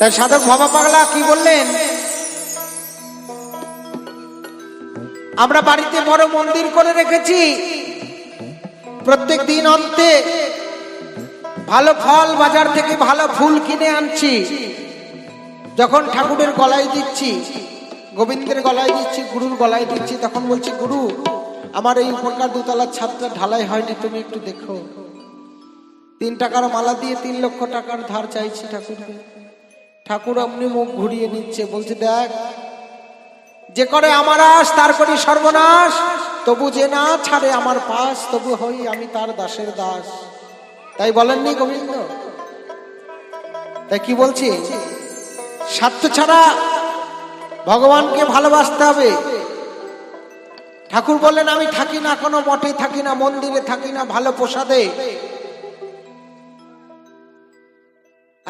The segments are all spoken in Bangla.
তাই সাধক ভবা পাগলা, কি বললেন? আমরা বাড়িতে বড় মন্দির করে রেখেছি। প্রত্যেক দিন অন্তে ভালো ফল বাজার থেকে ভালো ফুল কিনে আনছি। যখন ঠাকুরের গলায় দিচ্ছি, গোবিন্দের গলায় দিচ্ছি, গুরুর গলায় দিচ্ছি, তখন বলছি, গুরু, আমার এই উপরকার দুতলার ছাদটা ঢালাই হয়নি, তুমি একটু দেখো। তিন টাকার মালা দিয়ে তিন লক্ষ টাকার ধার চাইছি ঠাকুরকে। ঠাকুর অমনি মুখ ঘুরিয়ে নিচ্ছে, বলছে, দেখ, যে করে আমার আস, তার করি সর্বনাশ। তবু যে না ছাড়ে আমার পাশ তবু হই আমি তার দাসের দাস। তাই বলেননি গোবিন্দ? তাই কি বলছি? স্বার্থ ছাড়া ভগবানকে ভালোবাসতে হবে। ঠাকুর বললেন, আমি থাকি না কোনো মঠে, থাকি না মন্দিরে, থাকি না ভালো প্রসাদে।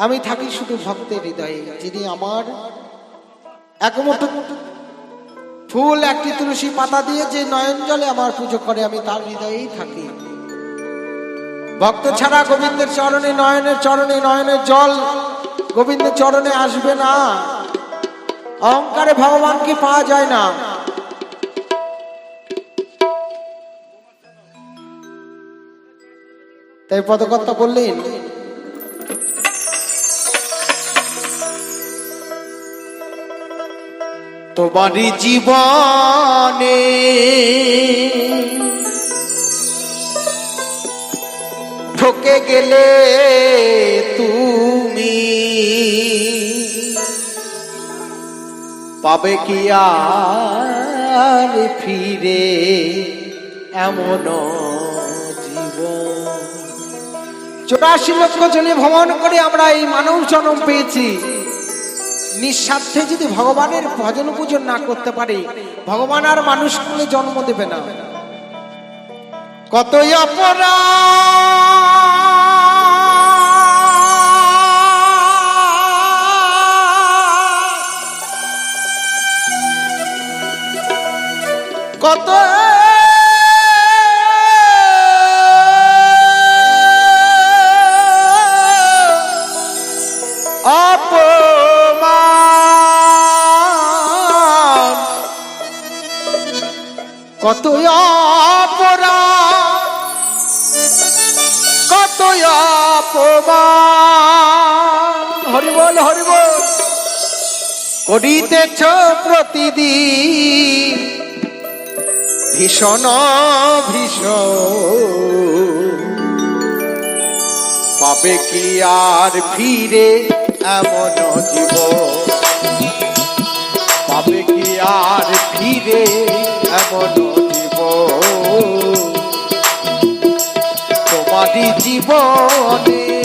আমি থাকি শুধু ভক্তের হৃদয়ে, যিনি আমার একমুঠো ফুল, একটি তুলসী পাতা দিয়ে যে নয়ন জলে আমার পুজো করে, আমি তার হৃদয়েই থাকি। ভক্ত ছাড়া গোবিন্দের চরণে নয়নের চরণে নয়নের জল, গোবিন্দের চরণে আসবে না। অহংকারে ভগবানকে পাওয়া যায় না। তাই পদকর্তা বললেন তোমারই জীবনে। ঠকে গেলে তুমি পাবে কি আর ফিরে এমন জীবন? লক্ষ জনে ভ্রমণ করে আমরা এই মানব জন্ম পেয়েছি। নিঃস্বার্থে যদি ভগবানের ভজন পূজন না করতে পারে, ভগবান আর মানুষ জন্ম দেবে না। কতই অপরা কত অপরাধ কত হরিবল হরিবল। করিতেছ প্রতিদিন ভীষণ ভীষণ পাবে কি আর ফিরে এমন জীব পাবে কি আর ফিরে জীবনে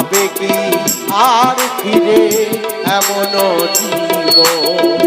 পাবে কি আর ফিরে এমন জীব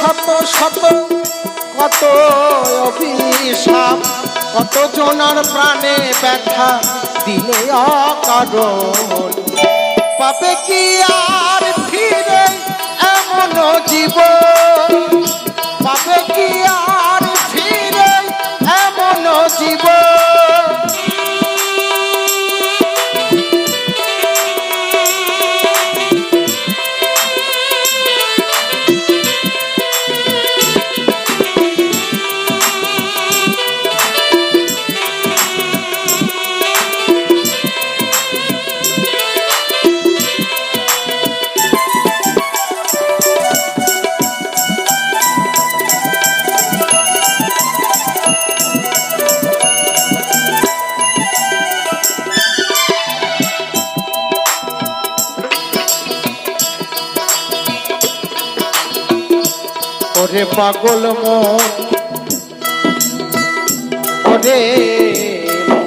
শত শত, কত অভিশাপ কত জনার প্রাণে ব্যথা দিলে অকারণ। পাবে কি আর ফিরে এমন জীবন? ওরে পাগল মন। ওরে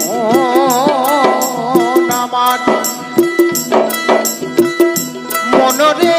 মন আমার। মনরে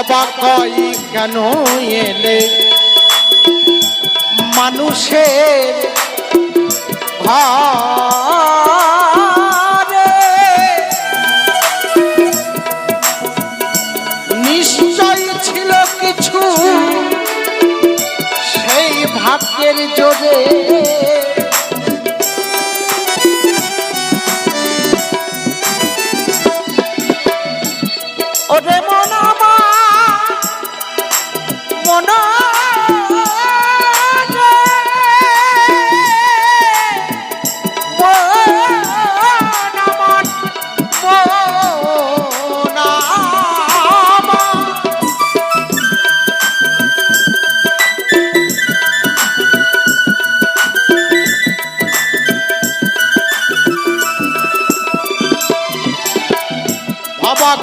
ভবা কই কেন এলে? মানুষের ঘরে নিশ্চয় ছিল কিছু সেই ভাগ্যের জোরে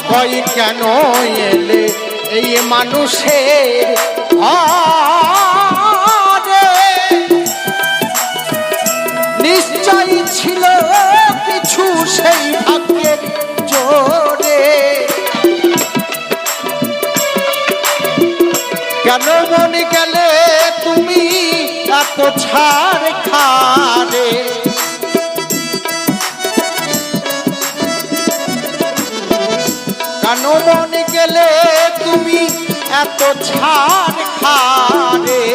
কই কেন এলে এই মানুষের ঘরে? এত ছাড় খারে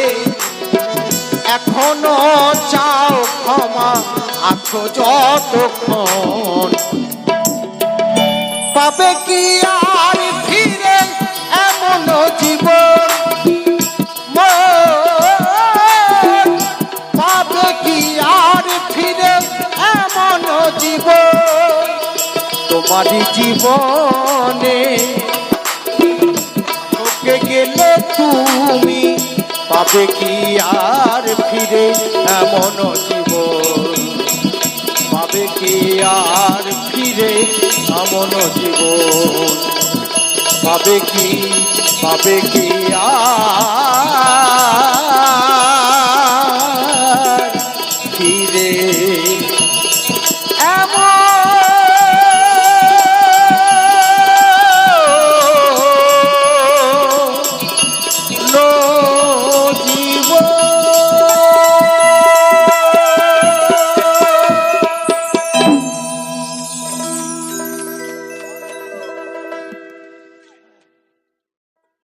এখনও চাও ক্ষমা, আছো যতক্ষণ। পাবে কি আর ফিরে এমন জীবন? পাবে কি আর ফিরে এমন জীবন? তোমারই জীবনে পাবে কি আর ফিরে এমন জীবন। পাবে কি আর ফিরে এমন জীবন? পাবে কি পাবে কি আর